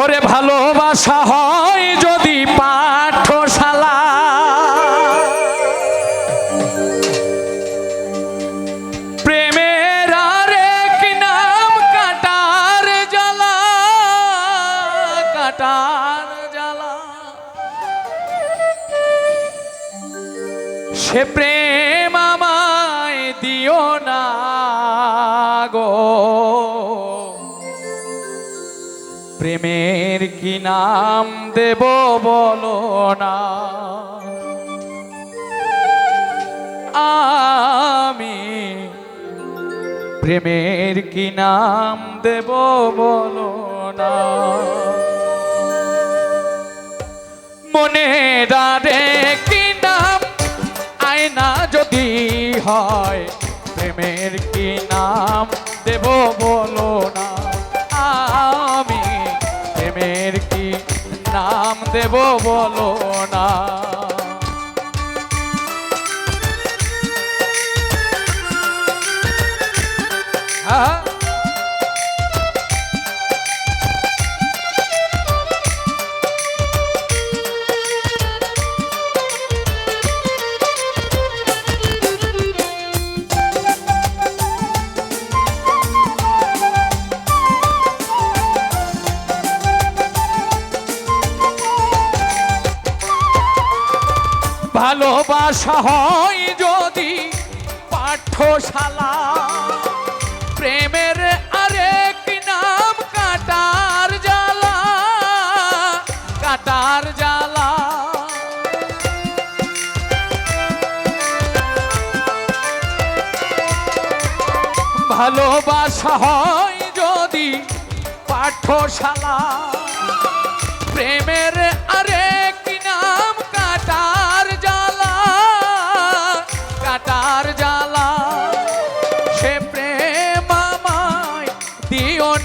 ওরে ভালোবাসা হয় যদি পাঠশালা। প্রেমের আরেক নাম কাটার জ্বালা কাটার জ্বালা। সে প্রেম আমায় দিও না গো। প্রেমের কি নাম দেব বলো না। আমি প্রেমের কি নাম দেব বলো না। মনে দাঁড়ে কি নাম? আয়না যদি হয়, প্রেমের কি নাম দেব বলো না। নাম দেব বলো না। ভালোবাসা হয় যদি পাঠশালা। প্রেমের আরেক নাম কাটার জ্বালা কাটার জ্বালা। ভালোবাসা হয় যদি পাঠশালা।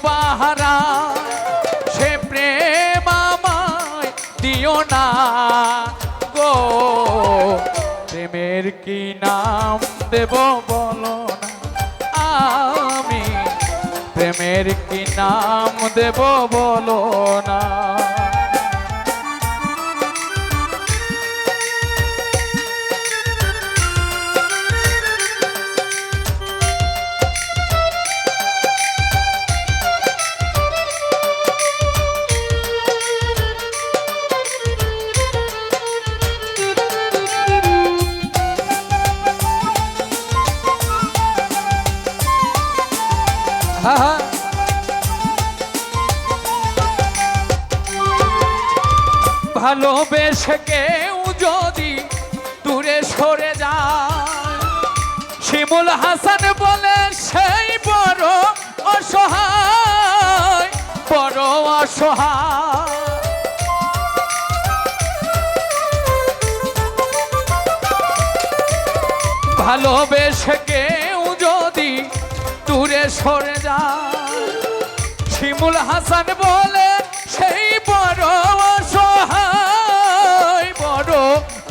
কেউ বাহারায় সে প্রেম আমায় দিও না গো। প্রেমের কি নাম দেব বলো না আমি? প্রেমের কি নাম দেব বলো না? ভালোবেসে কেউ যদি দূরে সরে যায়। শিমুল হাসান বলে সেই বড় অসহায় বড় অসহায়। ভালোবেসে কেউ যদি দূরে সরে যায়। শিমুল হাসান বলে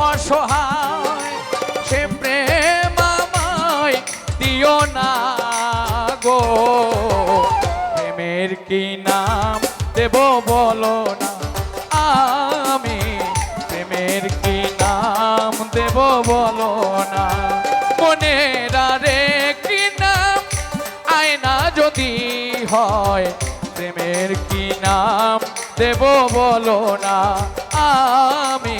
অসহায়, সে প্রেম আমায় দিও না গো। প্রেমের কি নাম দেব বলো না। আমি প্রেমের কি নাম দেব বলো না। মনের রে কি নাম? আয়না যদি হয়, প্রেমের কি নাম দেব বলো না। আমি